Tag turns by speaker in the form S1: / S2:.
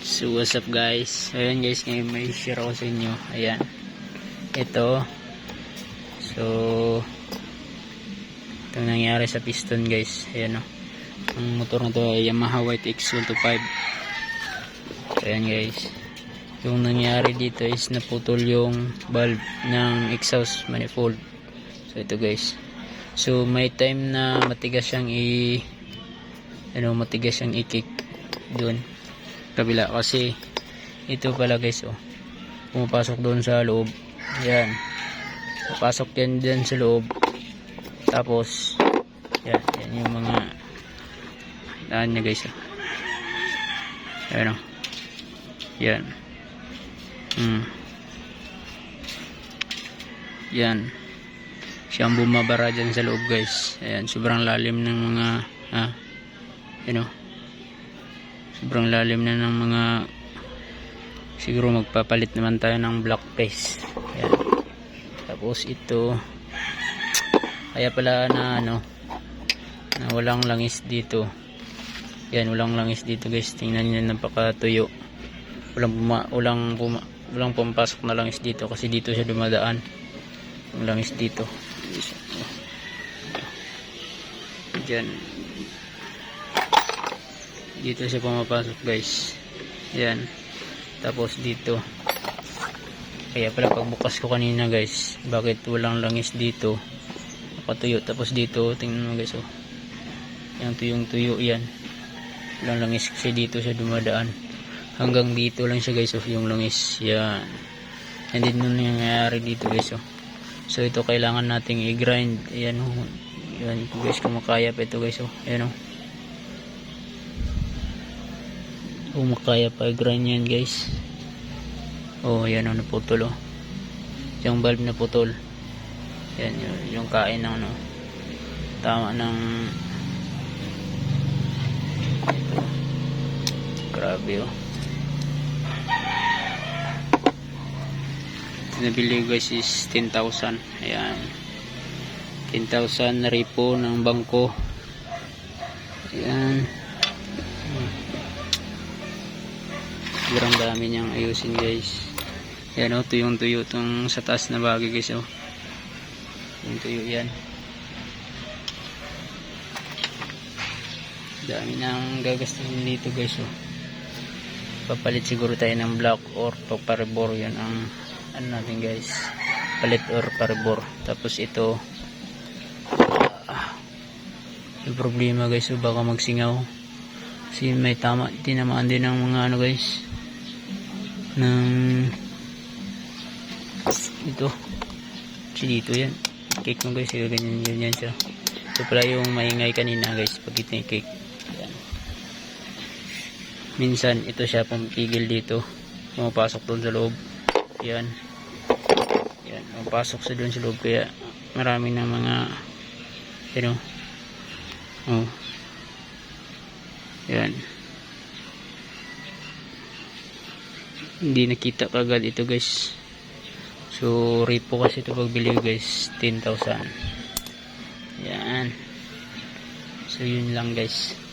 S1: So what's up guys? Ayan guys, ngayon may share ako sa inyo. Ayan. Ito. So itong nangyari sa piston guys. Ayan o. Ang motor na to ay Yamaha White X125. Ayan guys. Yung nangyari dito is naputol yung valve ng exhaust manifold. So ito guys. So may time na matigas siyang i ano matigas siyang i-kick doon kabila kasi ito pala guys oh. Pumapasok doon sa loob. Yan. Papasok yan dyan sa loob. Tapos yan, yan yung mga daan niya guys oh. yan oh. Yan. Hmm. yan. Siyang bumabara dyan sa loob guys. Ayan sobrang lalim ng mga ah, you know sobrang lalim na ng mga siguro magpapalit naman tayo ng block face. Ayan. tapos ito kaya pala na ano na walang langis dito. Yan walang langis dito guys. Tingnan nyo napakatuyo. Walang puma, walang puma, walang pumpasok na langis dito kasi dito siya dumadaan. Yung langis dito. Dyan dito siya pumapasok guys. Yan. Tapos dito. Kaya pala pagbukas ko kanina guys bakit walang langis dito? Nakatuyo. Tapos dito tingnan mo guys oh. Yung tuyong tuyo yan. Walang langis kasi dito siya dumadaan. Hanggang dito lang siya guys oh yung langis. Yan. And then nung nangyayari dito guys oh. So ito kailangan nating i-grind. Yan oh. Yan guys kung makaya pa ito guys oh. Yan oh kung makaya pa grind yan guys. Oh yan o naputol oh. Yung valve na putol yan yung, yung kain ng ano tama ng grabe oh. Nabili guys is 10,000 ayan. 10,000 repo ng bangko. Ayan sobrang dami niyang ayusin guys. Yan o tuyong tuyo tong sa taas na bagay guys o yung tuyo yan. Dami nang gagastusin dito guys o papalit siguro tayo ng block or paparibor. Yan ang ano natin guys palit or paribor. Tapos ito ah, yung problema guys o baka magsingaw. Kasi may tama tinamaan din ng mga ano guys ng ito. Kasi dito yan. Cake mo guys. Ganyan ganyan siya. Ito pala yung maingay kanina guys. Pag ito yung cake. Yan. minsan ito siya pumipigil dito. Pumapasok doon sa loob. Yan. Yan. Pumapasok sa doon sa loob. Kaya marami ng mga you know. Oh. Yan hindi nakita kagad ito guys. So repo kasi ito pagbili guys. 10,000 yan. So yun lang guys